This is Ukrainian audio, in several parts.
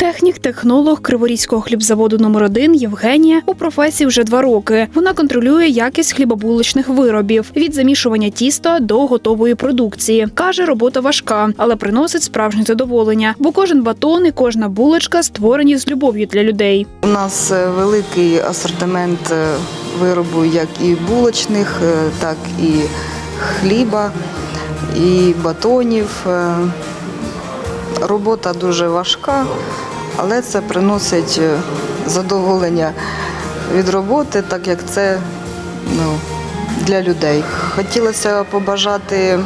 Технік, технолог Криворізького хлібзаводу номер 1 Євгенія у професії вже два роки. Вона контролює якість хлібобулочних виробів від замішування тіста до готової продукції. каже, робота важка, але приносить справжнє задоволення, бо кожен батон і кожна булочка створені з любов'ю для людей. У нас е, великий асортимент е, виробу як і булочних, е, так і хліба, і батонів. Робота дуже важка, але це приносить е, задоволення від роботи, так як це ну, для людей. Хотілося побажати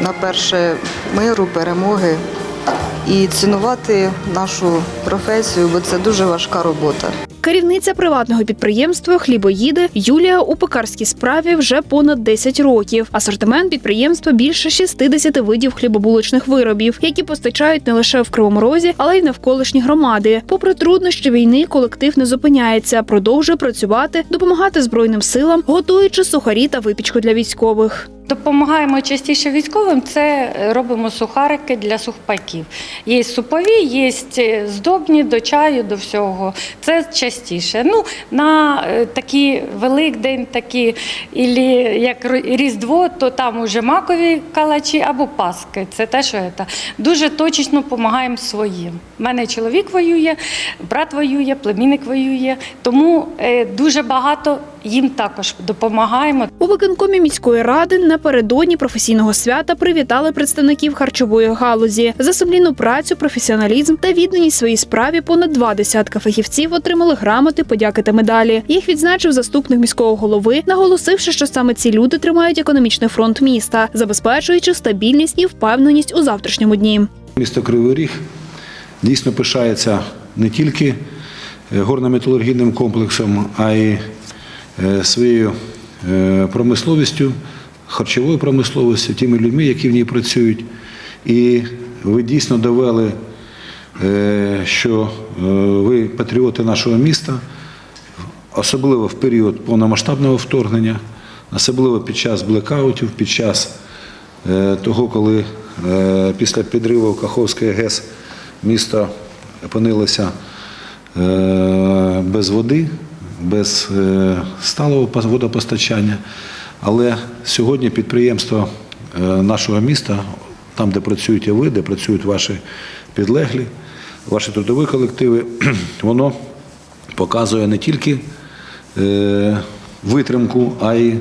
на перше миру, перемоги і цінувати нашу професію, бо це дуже важка робота. Керівниця приватного підприємства Хлібоїди Юлія у пекарській справі вже понад 10 років. Асортимент підприємства більше 60 видів хлібобулочних виробів, які постачають не лише в Кривому Розі, але й навколишні громади. Попри труднощі війни, колектив не зупиняється, продовжує працювати, допомагати збройним силам, готуючи сухарі та випічку для військових. Допомагаємо частіше військовим, це робимо сухарики для сухпайків. Є супові, є здобні до чаю, до всього. Це частіше. Ну, на е, такий Великдень, такі, ілі як Різдво, то там уже макові калачі або паски. Це те, що це. Дуже точечно допомагаємо своїм. У мене чоловік воює, брат воює, племінник воює. Тому е, дуже багато їм також допомагаємо. У виконкомі міської ради напередодні професійного свята привітали представників харчової галузі за сумлінну працю, професіоналізм та відданість своїй справі. Понад два десятка фахівців отримали грамоти, подяки та медалі. Їх відзначив заступник міського голови, наголосивши, що саме ці люди тримають економічний фронт міста, забезпечуючи стабільність і впевненість у завтрашньому дні. Місто Кривий Ріг дійсно пишається не тільки е, горно-металургійним комплексом, а й е, своєю е, промисловістю, харчовою промисловістю, тими людьми, які в ній працюють. І ви дійсно довели, що е, ви патріоти нашого міста, особливо в період повномасштабного вторгнення, особливо під час блекаутів, під час е, того, коли е, після підриву Каховської ГЕС місто опинилося е, без води, без е, сталого водопостачання. Але сьогодні підприємство е, нашого міста, там, де працюєте ви, де працюють ваші підлеглі, ваші трудові колективи, воно показує не тільки е, витримку, а й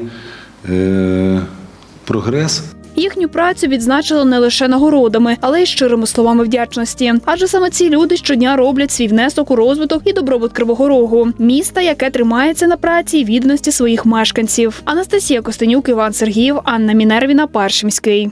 е, прогрес. Їхню працю відзначили не лише нагородами, але й щирими словами вдячності. Адже саме ці люди щодня роблять свій внесок у розвиток і добробут Кривого Рогу, міста, яке тримається на праці і відданості своїх мешканців. Анастасія Костенюк, Іван Сергіїв, Анна Мінервіна, Перший міський.